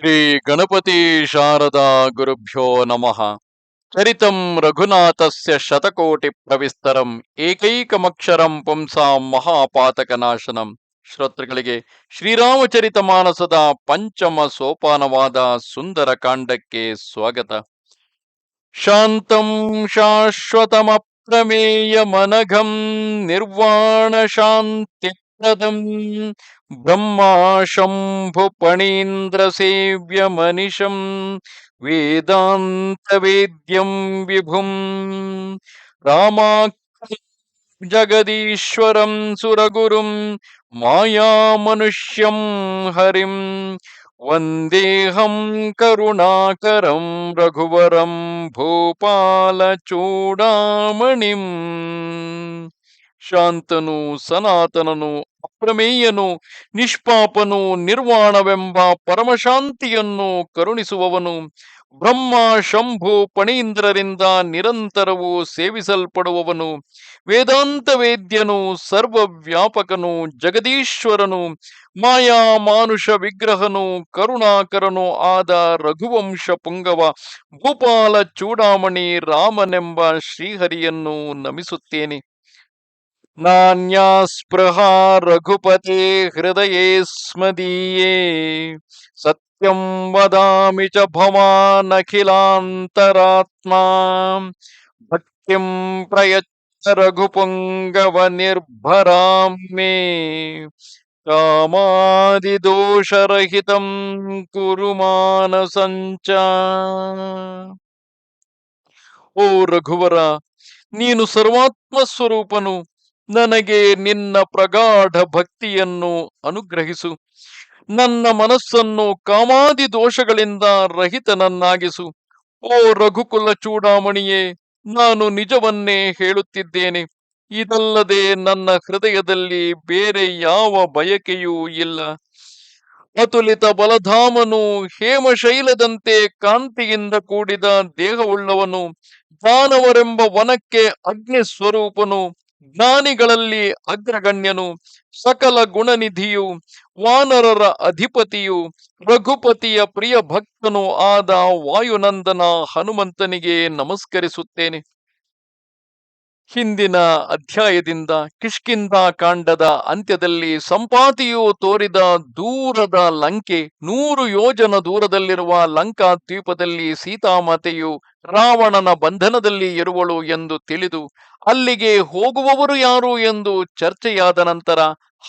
ಶ್ರೀ ಗಣಪತಿ ಶಾರದಾ ಗುರುಭ್ಯೋ ನಮಃ. ಚರಿತಂ ರಘುನಾಥಸ್ಯ ಶತಕೋಟಿ ಪ್ರವಿಸ್ತರಂ ಏಕೈಕಮಕ್ಷರಂ ಪುಂಸಾಂ ಮಹಾಪಾತಕನಾಶನಂ. ಶ್ರೋತೃಗಳಿಗೆ ಶ್ರೀರಾಮಚರಿತ ಮಾನಸದ ಪಂಚಮ ಸೋಪಾನವಾದ ಸುಂದರ ಕಾಂಡಕ್ಕೆ ಸ್ವಾಗತ. ಶಾಂತಂ ಶಾಶ್ವತಮ ನಿರ್ವಾಣ ಮನಘಂ ನಿರ್ವಾಣ ಶಂಭು ಪಣೀಂದ್ರ ಸೇವ್ಯ ಮನಿಷಂ ವೇದಾಂತ ವೇದ್ಯಂ ವಿಭುಂ सुरगुरुं ಹರಿಂ ವಂದೇಹಂ ಕರುಣಾಕರಂ ರಘುವರಂ ಭೂಪಾಲ ಚೂಡಾಮಣಿಂ ಶಾಂತನು, ಸನಾತನನು, ಅಪ್ರಮೇಯನು, ನಿಷ್ಪಾಪನು, ನಿರ್ವಾಣವೆಂಬ ಪರಮಶಾಂತಿಯನ್ನು ಕರುಣಿಸುವವನು, ಬ್ರಹ್ಮ, ಶಂಭು, ಪಣೀಂದ್ರರಿಂದ ನಿರಂತರವೂ ಸೇವಿಸಲ್ಪಡುವವನು ವೇದಾಂತ ವೇದ್ಯನು ಸರ್ವವ್ಯಾಪಕನು, ಜಗದೀಶ್ವರನು, ಮಾಯಾ ಮಾನುಷ ವಿಗ್ರಹನು, ಕರುಣಾಕರನು ಆದ ರಘುವಂಶ ಪುಂಗವ, ಭೂಪಾಲ ಚೂಡಾಮಣಿ ರಾಮನೆಂಬ ಶ್ರೀಹರಿಯನ್ನು ನಮಿಸುತ್ತೇನೆ. ರಘುಪತೆ ಹೃದಯೇ ಸ್ಮದೀಯೇ. ಸತ್ಯಂ ವದಾಮಿ ಚ ಭವಾನಖಿಲಾಂತರಾತ್ಮ. ಭಕ್ತಿಂ ಪ್ರಯಚ್ಛ ರಘುಪುಂಗವ ನಿರ್ಭರಾಂ ಮೇ ಕಾಮಾದಿದೋಷರಹಿತಂ ಕುರು ಮಾನಸಂಚ. ಓ ರಘುವರ, ನೀನು ಸರ್ವಾತ್ಮ ಸ್ವರೂಪನು. ನನಗೆ ನಿನ್ನ ಪ್ರಗಾಢ ಭಕ್ತಿಯನ್ನು ಅನುಗ್ರಹಿಸು. ನನ್ನ ಮನಸ್ಸನ್ನು ಕಾಮಾದಿ ದೋಷಗಳಿಂದ ರಹಿತನನ್ನಾಗಿಸು. ಓ ರಘುಕುಲ ಚೂಡಾಮಣಿಯೇ, ನಾನು ನಿಜವನ್ನೇ ಹೇಳುತ್ತಿದ್ದೇನೆ. ಇದಲ್ಲದೆ ನನ್ನ ಹೃದಯದಲ್ಲಿ ಬೇರೆ ಯಾವ ಬಯಕೆಯೂ ಇಲ್ಲ. ಅತುಲಿತ ಬಲಧಾಮನು ಹೇಮಶೈಲದಂತೆ ಕಾಂತಿಯಿಂದ ಕೂಡಿದ ದೇಹವುಳ್ಳವನು, ದಾನವರೆಂಬ ವನಕ್ಕೆ ಅಗ್ನಿ ಸ್ವರೂಪನು ಜ್ಞಾನಿಗಳಲ್ಲಿ ಅಗ್ರಗಣ್ಯನು ಸಕಲ ಗುಣನಿಧಿಯು ವಾನರರ ಅಧಿಪತಿಯು ರಘುಪತಿಯ ಪ್ರಿಯ ಭಕ್ತನು ಆದ ವಾಯುನಂದನ ಹನುಮಂತನಿಗೆ ನಮಸ್ಕರಿಸುತ್ತೇನೆ. ಹಿಂದಿನ ಅಧ್ಯಾಯದಿಂದ ಕಿಷ್ಕಿಂದ ಕಾಂಡದ ಅಂತ್ಯದಲ್ಲಿ ಸಂಪಾತಿಯು ತೋರಿದ ದೂರದ ಲಂಕೆ, ನೂರು ಯೋಜನ ದೂರದಲ್ಲಿರುವ ಲಂಕಾ ದ್ವೀಪದಲ್ಲಿ ಸೀತಾಮಾತೆಯು ರಾವಣನ ಬಂಧನದಲ್ಲಿ ಇರುವಳು ಎಂದು ತಿಳಿದು, ಅಲ್ಲಿಗೆ ಹೋಗುವವರು ಯಾರು ಎಂದು ಚರ್ಚೆಯಾದ ನಂತರ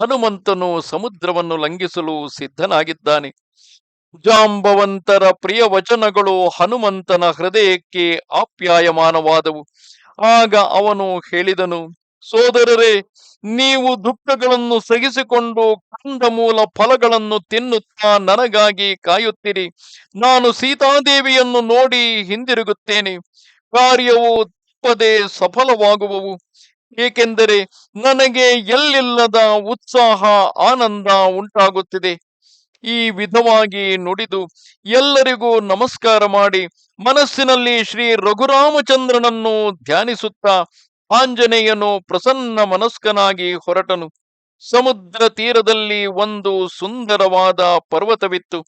ಹನುಮಂತನು ಸಮುದ್ರವನ್ನು ಲಂಘಿಸಲು ಸಿದ್ಧನಾಗಿದ್ದಾನೆ. ಜಾಂಬವಂತರ ಪ್ರಿಯ ವಚನಗಳು ಹನುಮಂತನ ಹೃದಯಕ್ಕೆ ಆಪ್ಯಾಯಮಾನವಾದವು. ಆಗ ಅವನು ಹೇಳಿದನು, ಸೋದರರೇ, ನೀವು ದುಃಖಗಳನ್ನು ಸಹಿಸಿಕೊಂಡು ಕಂದ ಮೂಲ ಫಲಗಳನ್ನು ತಿನ್ನುತ್ತಾ ನನಗಾಗಿ ಕಾಯುತ್ತಿರಿ. ನಾನು ಸೀತಾದೇವಿಯನ್ನು ನೋಡಿ ಹಿಂದಿರುಗುತ್ತೇನೆ. ಕಾರ್ಯವು ತಪ್ಪದೆ ಸಫಲವಾಗುವವು. ಏಕೆಂದರೆ ನನಗೆ ಎಲ್ಲಿಲ್ಲದ ಉತ್ಸಾಹ, ಆನಂದ ಉಂಟಾಗುತ್ತಿದೆ. ಈ ವಿಧವಾಗಿ ನುಡಿದು ಎಲ್ಲರಿಗೂ ನಮಸ್ಕಾರ ಮಾಡಿ ಮನಸ್ಸಿನಲ್ಲಿ ಶ್ರೀ ರಘುರಾಮಚಂದ್ರನನ್ನು ಧ್ಯಾನಿಸುತ್ತಾ ಆಂಜನೇಯನು ಪ್ರಸನ್ನ ಮನಸ್ಕನಾಗಿ ಹೊರಟನು. ಸಮುದ್ರ ತೀರದಲ್ಲಿ ಒಂದು ಸುಂದರವಾದ ಪರ್ವತವಿತ್ತು.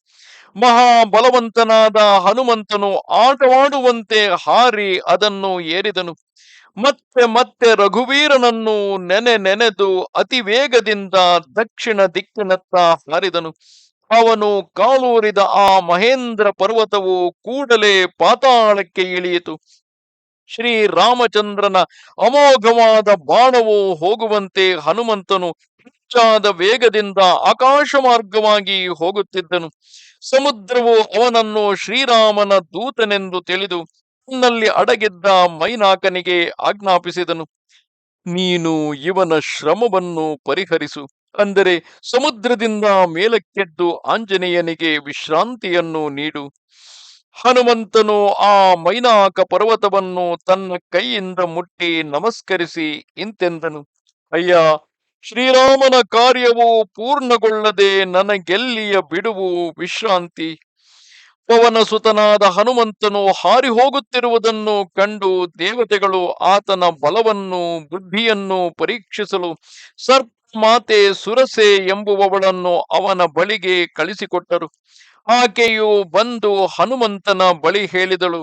ಮಹಾಬಲವಂತನಾದ ಹನುಮಂತನು ಆಟವಾಡುವಂತೆ ಹಾರಿ ಅದನ್ನು ಏರಿದನು. ಮತ್ತೆ ಮತ್ತೆ ರಘುವೀರನನ್ನು ನೆನೆ ನೆನೆದು ಅತಿ ವೇಗದಿಂದ ದಕ್ಷಿಣ ದಿಕ್ಕಿನತ್ತ ಹಾರಿದನು. ಅವನು ಕಾಲೂರಿದ ಆ ಮಹೇಂದ್ರ ಪರ್ವತವು ಕೂಡಲೇ ಪಾತಾಳಕ್ಕೆ ಇಳಿಯಿತು. ಶ್ರೀ ರಾಮಚಂದ್ರನ ಅಮೋಘವಾದ ಬಾಣವು ಹೋಗುವಂತೆ ಹನುಮಂತನು ಹೆಚ್ಚಾದ ವೇಗದಿಂದ ಆಕಾಶ ಮಾರ್ಗವಾಗಿ ಹೋಗುತ್ತಿದ್ದನು. ಸಮುದ್ರವು ಅವನನ್ನು ಶ್ರೀರಾಮನ ದೂತನೆಂದು ತಿಳಿದು ತನ್ನಲ್ಲಿ ಅಡಗಿದ್ದ ಮೈನಾಕನಿಗೆ ಆಜ್ಞಾಪಿಸಿದನು. ನೀನು ಇವನ ಶ್ರಮವನ್ನು ಪರಿಹರಿಸು. ಅಂದರೆ ಸಮುದ್ರದಿಂದ ಮೇಲಕ್ಕೆದ್ದು ಆಂಜನೇಯನಿಗೆ ವಿಶ್ರಾಂತಿಯನ್ನು ನೀಡು. ಹನುಮಂತನು ಆ ಮೈನಾಕ ಪರ್ವತವನ್ನು ತನ್ನ ಕೈಯಿಂದ ಮುಟ್ಟಿ ನಮಸ್ಕರಿಸಿ ಇಂತೆಂದನು. ಅಯ್ಯ, ಶ್ರೀರಾಮನ ಕಾರ್ಯವು ಪೂರ್ಣಗೊಳ್ಳದೆ ನನಗೆಲ್ಲಿಯ ಬಿಡುವು ವಿಶ್ರಾಂತಿ? ಪವನ ಸುತನಾದ ಹನುಮಂತನು ಹಾರಿ ಹೋಗುತ್ತಿರುವುದನ್ನು ಕಂಡು ದೇವತೆಗಳು ಆತನ ಬಲವನ್ನು, ಬುದ್ಧಿಯನ್ನು ಪರೀಕ್ಷಿಸಲು ಸರ್ಪ ಮಾತೆ ಸುರಸೆ ಎಂಬುವವಳನ್ನು ಅವನ ಬಳಿಗೆ ಕಳಿಸಿಕೊಟ್ಟರು. ಆಕೆಯು ಬಂದು ಹನುಮಂತನ ಬಳಿ ಹೇಳಿದಳು,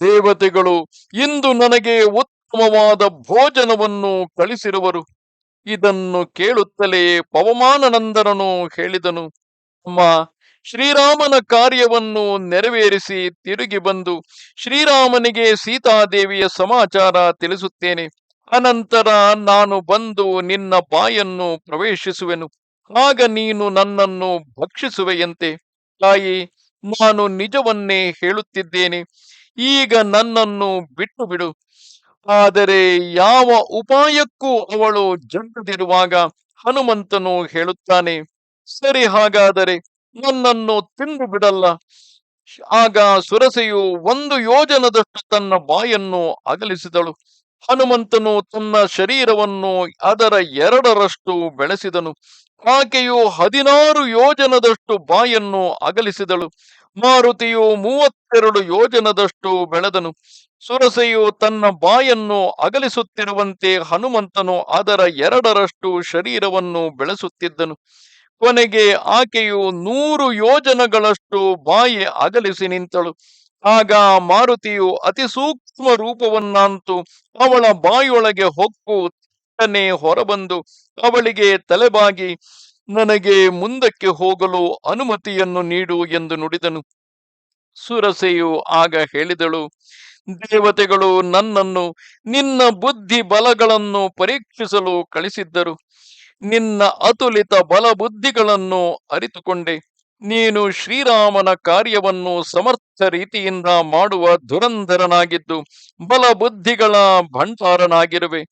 ದೇವತೆಗಳು, ಇಂದು ನನಗೆ ಉತ್ತಮವಾದ ಭೋಜನವನ್ನು ಕಳಿಸಿರುವರು. ಇದನ್ನು ಕೇಳುತ್ತಲೇ ಪವಮಾನನಂದನನು ಹೇಳಿದನು, ಅಮ್ಮ, ಶ್ರೀರಾಮನ ಕಾರ್ಯವನ್ನು ನೆರವೇರಿಸಿ ತಿರುಗಿ ಬಂದು ಶ್ರೀರಾಮನಿಗೆ ಸೀತಾದೇವಿಯ ಸಮಾಚಾರ ತಿಳಿಸುತ್ತೇನೆ. ಅನಂತರ ನಾನು ಬಂದು ನಿನ್ನ ಬಾಯನ್ನು ಪ್ರವೇಶಿಸುವೆನು. ಆಗ ನೀನು ನನ್ನನ್ನು ಭಕ್ಷಿಸುವೆಯಂತೆ. ತಾಯಿ, ನಾನು ನಿಜವನ್ನೇ ಹೇಳುತ್ತಿದ್ದೇನೆ. ಈಗ ನನ್ನನ್ನು ಬಿಟ್ಟು ಬಿಡು ಆದರೆ ಯಾವ ಉಪಾಯಕ್ಕೂ ಅವಳು ಜಗ್ಗದಿರುವಾಗ ಹನುಮಂತನು ಹೇಳುತ್ತಾನೆ, ಸರಿ, ಹಾಗಾದರೆ ನನ್ನನ್ನು ತಿಂದು ಬಿಡಲ್ಲ ಆಗ ಸುರಸೆಯು ಒಂದು ಯೋಜನದಷ್ಟು ತನ್ನ ಬಾಯನ್ನು ಅಗಲಿಸಿದಳು. ಹನುಮಂತನು ತನ್ನ ಶರೀರವನ್ನು ಅದರ ಎರಡರಷ್ಟು ಬೆಳೆಸಿದನು. ಆಕೆಯು ಹದಿನಾರು ಯೋಜನದಷ್ಟು ಬಾಯನ್ನು ಅಗಲಿಸಿದಳು. ಮಾರುತಿಯು ಮೂವತ್ತೆರಡು ಯೋಜನದಷ್ಟು ಬೆಳೆದನು. ಸುರಸೆಯು ತನ್ನ ಬಾಯನ್ನು ಅಗಲಿಸುತ್ತಿರುವಂತೆ ಹನುಮಂತನು ಅದರ ಎರಡರಷ್ಟು ಶರೀರವನ್ನು ಬೆಳೆಸುತ್ತಿದ್ದನು. ಕೊನೆಗೆ ಆಕೆಯು ನೂರು ಯೋಜನಗಳಷ್ಟು ಬಾಯಿ ಅಗಲಿಸಿ ನಿಂತಳು. ಆಗ ಮಾರುತಿಯು ಅತಿ ಸೂಕ್ಷ್ಮ ರೂಪವನ್ನಂತೂ ಅವಳ ಬಾಯೊಳಗೆ ಹೊಕ್ಕು ತನ್ನೇ ಹೊರಬಂದು ಅವಳಿಗೆ ತಲೆಬಾಗಿ, ನನಗೆ ಮುಂದಕ್ಕೆ ಹೋಗಲು ಅನುಮತಿಯನ್ನು ನೀಡು ಎಂದು ನುಡಿದನು. ಸುರಸೆಯು ಆಗ ಹೇಳಿದಳು, ದೇವತೆಗಳು ನನ್ನನ್ನು, ನಿನ್ನ ಬುದ್ಧಿ ಬಲಗಳನ್ನು ಪರೀಕ್ಷಿಸಲು ಕಳಿಸಿದ್ದರು. ನಿನ್ನ ಅತುಲಿತ ಬಲ ಬುದ್ಧಿಗಳನ್ನು ಅರಿತುಕೊಂಡೆ. ನೀನು ಶ್ರೀರಾಮನ ಕಾರ್ಯವನ್ನು ಸಮರ್ಥ ರೀತಿಯಿಂದ ಮಾಡುವ ಧುರಂಧರನಾಗಿದ್ದು ಬಲ ಬುದ್ಧಿಗಳ ಭಂಡಾರನಾಗಿರುವೆ.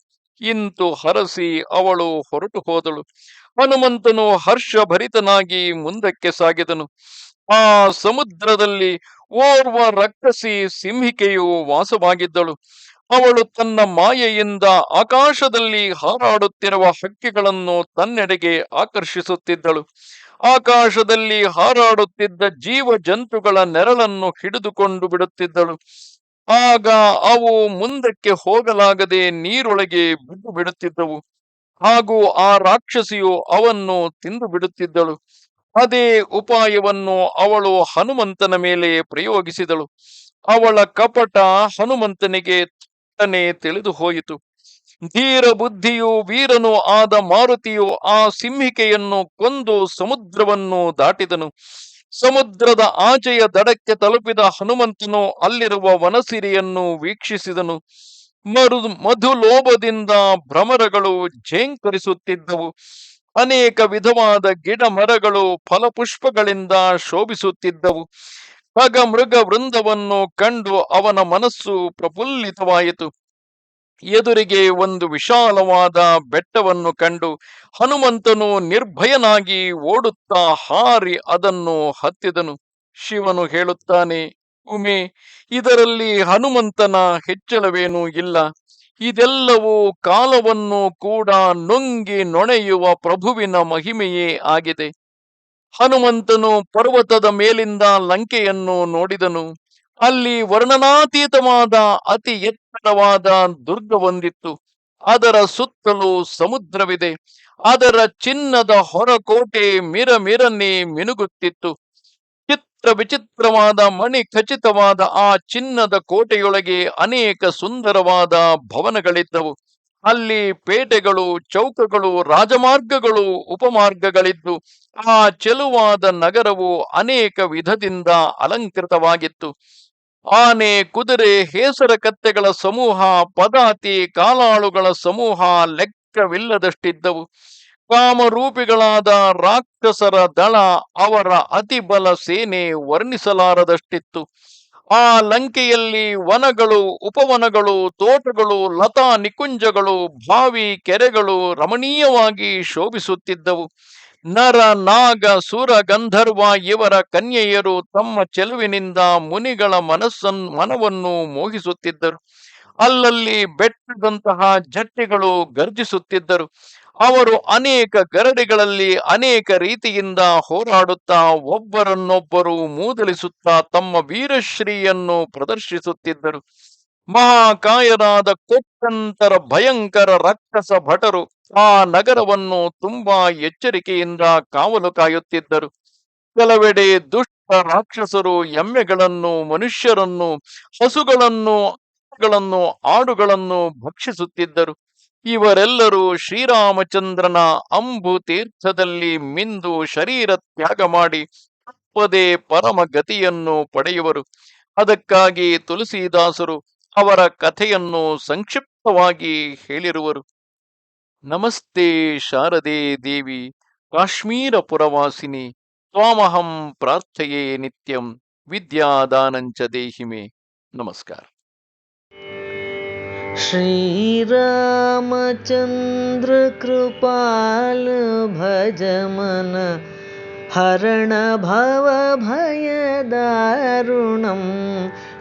ಇಂತು ಹರಸಿ ಅವಳು ಹೊರಟು ಹೋದಳು. ಹನುಮಂತನು ಹರ್ಷಭರಿತನಾಗಿ ಮುಂದಕ್ಕೆ ಸಾಗಿದನು. ಆ ಸಮುದ್ರದಲ್ಲಿ ಓರ್ವ ರಕ್ಕಸಿ ಸಿಂಹಿಕೆಯು ವಾಸವಾಗಿದ್ದಳು. ಅವಳು ತನ್ನ ಮಾಯೆಯಿಂದ ಆಕಾಶದಲ್ಲಿ ಹಾರಾಡುತ್ತಿರುವ ಹಕ್ಕಿಗಳನ್ನು ತನ್ನೆಡೆಗೆ ಆಕರ್ಷಿಸುತ್ತಿದ್ದಳು. ಆಕಾಶದಲ್ಲಿ ಹಾರಾಡುತ್ತಿದ್ದ ಜೀವ ಜಂತುಗಳ ನೆರಳನ್ನು ಹಿಡಿದುಕೊಂಡು ಬಿಡುತ್ತಿದ್ದಳು. ಆಗ ಅವು ಮುಂದಕ್ಕೆ ಹೋಗಲಾಗದೆ ನೀರೊಳಗೆ ಬಿದ್ದು ಬಿಡುತ್ತಿದ್ದವು. ಹಾಗೂ ಆ ರಾಕ್ಷಸಿಯು ಅವನ್ನು ತಿಂದು ಬಿಡುತ್ತಿದ್ದಳು. ಅದೇ ಉಪಾಯವನ್ನು ಅವಳು ಹನುಮಂತನ ಮೇಲೆ ಪ್ರಯೋಗಿಸಿದಳು. ಅವಳ ಕಪಟ ಹನುಮಂತನಿಗೆ ತಟ್ಟನೆ ತಿಳಿದು ಹೋಯಿತು ಧೀರ ಬುದ್ಧಿಯು ವೀರನು ಆದ ಮಾರುತಿಯು ಆ ಸಿಂಹಿಕೆಯನ್ನು ಕೊಂದು ಸಮುದ್ರವನ್ನು ದಾಟಿದನು. ಸಮುದ್ರದ ಆಚೆಯ ದಡಕ್ಕೆ ತಲುಪಿದ ಹನುಮಂತನು ಅಲ್ಲಿರುವ ವನಸಿರಿಯನ್ನು ವೀಕ್ಷಿಸಿದನು. ಮರು ಮಧುಲೋಭದಿಂದ ಭ್ರಮರಗಳು ಝೇಂಕರಿಸುತ್ತಿದ್ದವು ಅನೇಕ ವಿಧವಾದ ಗಿಡ ಮರಗಳು ಫಲಪುಷ್ಪಗಳಿಂದ ಶೋಭಿಸುತ್ತಿದ್ದವು. ಮೃಗ ವೃಂದವನ್ನು ಕಂಡು ಅವನ ಮನಸ್ಸು ಪ್ರಫುಲ್ಲಿತವಾಯಿತು. ಎದುರಿಗೆ ಒಂದು ವಿಶಾಲವಾದ ಬೆಟ್ಟವನ್ನು ಕಂಡು ಹನುಮಂತನು ನಿರ್ಭಯನಾಗಿ ಓಡುತ್ತಾ ಹಾರಿ ಅದನ್ನು ಹತ್ತಿದನು. ಶಿವನು ಹೇಳುತ್ತಾನೆ, ಉಮೆ, ಇದರಲ್ಲಿ ಹನುಮಂತನ ಹೆಚ್ಚಳವೇನೂ ಇಲ್ಲ. ಇದೆಲ್ಲವೂ ಕಾಲವನ್ನು ಕೂಡ ನುಂಗಿ ನೊಣೆಯುವ ಪ್ರಭುವಿನ ಮಹಿಮೆಯೇ ಆಗಿದೆ. ಹನುಮಂತನು ಪರ್ವತದ ಮೇಲಿಂದ ಲಂಕೆಯನ್ನು ನೋಡಿದನು. ಅಲ್ಲಿ ವರ್ಣನಾತೀತವಾದ, ಅತಿ ಎತ್ತರವಾದ ದುರ್ಗ ಹೊಂದಿತ್ತು ಅದರ ಸುತ್ತಲೂ ಸಮುದ್ರವಿದೆ. ಅದರ ಚಿನ್ನದ ಹೊರಕೋಟೆ ಮಿರ ಮಿರನ್ನೇ ಮಿನುಗುತ್ತಿತ್ತು. ಚಿತ್ರ ವಿಚಿತ್ರವಾದ ಮಣಿ ಖಚಿತವಾದ ಆ ಚಿನ್ನದ ಕೋಟೆಯೊಳಗೆ ಅನೇಕ ಸುಂದರವಾದ ಭವನಗಳಿದ್ದವು. ಅಲ್ಲಿ ಪೇಟೆಗಳು, ಚೌಕಗಳು, ರಾಜಮಾರ್ಗಗಳು, ಉಪಮಾರ್ಗಗಳಿದ್ದು, ಆ ಚೆಲುವಾದ ನಗರವು ಅನೇಕ ವಿಧದಿಂದ ಅಲಂಕೃತವಾಗಿತ್ತು. ಆನೆ, ಕುದುರೆ, ಹೇಸರ ಕತ್ತೆಗಳ ಸಮೂಹ, ಪದಾತಿ, ಕಾಲಾಳುಗಳ ಸಮೂಹ ಲೆಕ್ಕವಿಲ್ಲದಷ್ಟಿದ್ದವು. ಕಾಮರೂಪಿಗಳಾದ ರಾಕ್ಷಸರ ದಳ ಅವರ ಅತಿಬಲ ಸೇನೆ ವರ್ಣಿಸಲಾರದಷ್ಟಿತ್ತು. ಆ ಲಂಕೆಯಲ್ಲಿ ವನಗಳು, ಉಪವನಗಳು, ತೋಟಗಳು, ಲತಾ ನಿಕುಂಜಗಳು ಭಾವಿ ಕೆರೆಗಳು ರಮಣೀಯವಾಗಿ ಶೋಭಿಸುತ್ತಿದ್ದವು. ನರ, ನಾಗ, ಸುರ, ಗಂಧರ್ವ ಇವರ ಕನ್ಯೆಯರು ತಮ್ಮ ಚೆಲುವಿನಿಂದ ಮುನಿಗಳ ಮನಸ್ಸನ್ನು ಮನವನ್ನು ಮೋಹಿಸುತ್ತಿದ್ದರು. ಅಲ್ಲಲ್ಲಿ ಬೆಟ್ಟದಂತಹ ಜಟ್ಟಿಗಳು ಗರ್ಜಿಸುತ್ತಿದ್ದರು. ಅವರು ಅನೇಕ ಗರಡಿಗಳಲ್ಲಿ ಅನೇಕ ರೀತಿಯಿಂದ ಹೋರಾಡುತ್ತಾ ಒಬ್ಬರನ್ನೊಬ್ಬರು ಮೂದಲಿಸುತ್ತಾ ತಮ್ಮ ವೀರಶ್ರೀಯನ್ನು ಪ್ರದರ್ಶಿಸುತ್ತಿದ್ದರು. ಮಹಾಕಾಯರಾದ ಕೋಟ್ಯಂತರ ಭಯಂಕರ ರಾಕ್ಷಸ ಭಟರು ಆ ನಗರವನ್ನು ತುಂಬಾ ಎಚ್ಚರಿಕೆಯಿಂದ ಕಾವಲು ಕಾಯುತ್ತಿದ್ದರು. ಕೆಲವೆಡೆ ದುಷ್ಟ ರಾಕ್ಷಸರು ಎಮ್ಮೆಗಳನ್ನು, ಮನುಷ್ಯರನ್ನು, ಹಸುಗಳನ್ನು ಗಳನ್ನು ಆಡುಗಳನ್ನು ಭಕ್ಷಿಸುತ್ತಿದ್ದರು. ಇವರೆಲ್ಲರೂ ಶ್ರೀರಾಮಚಂದ್ರನ ಅಂಬು ತೀರ್ಥದಲ್ಲಿ ಮಿಂದು ಶರೀರ ತ್ಯಾಗ ಮಾಡಿ ತಪ್ಪದೆ ಪರಮ ಗತಿಯನ್ನು ಪಡೆಯುವರು. ಅದಕ್ಕಾಗಿ ತುಳಸಿದಾಸರು ಅವರ ಕಥೆಯನ್ನು ಸಂಕ್ಷಿಪ್ತವಾಗಿ ಹೇಳಿರುವರು ನಮಸ್ತೆ ಶಾರದೆ ದೇವಿ ಕಾಶ್ಮೀರ ಪುರವಾಸಿನಿ ತ್ವಾಮಹಂ ಪ್ರಾರ್ಥಯೇ ನಿತ್ಯಂ ವಿದ್ಯಾದಾನಂಚ ದೇಹಿಮೆ ನಮಸ್ಕಾರ श्रीरामचन्द्र कृपाल भज मन हरण भव भयदारुणं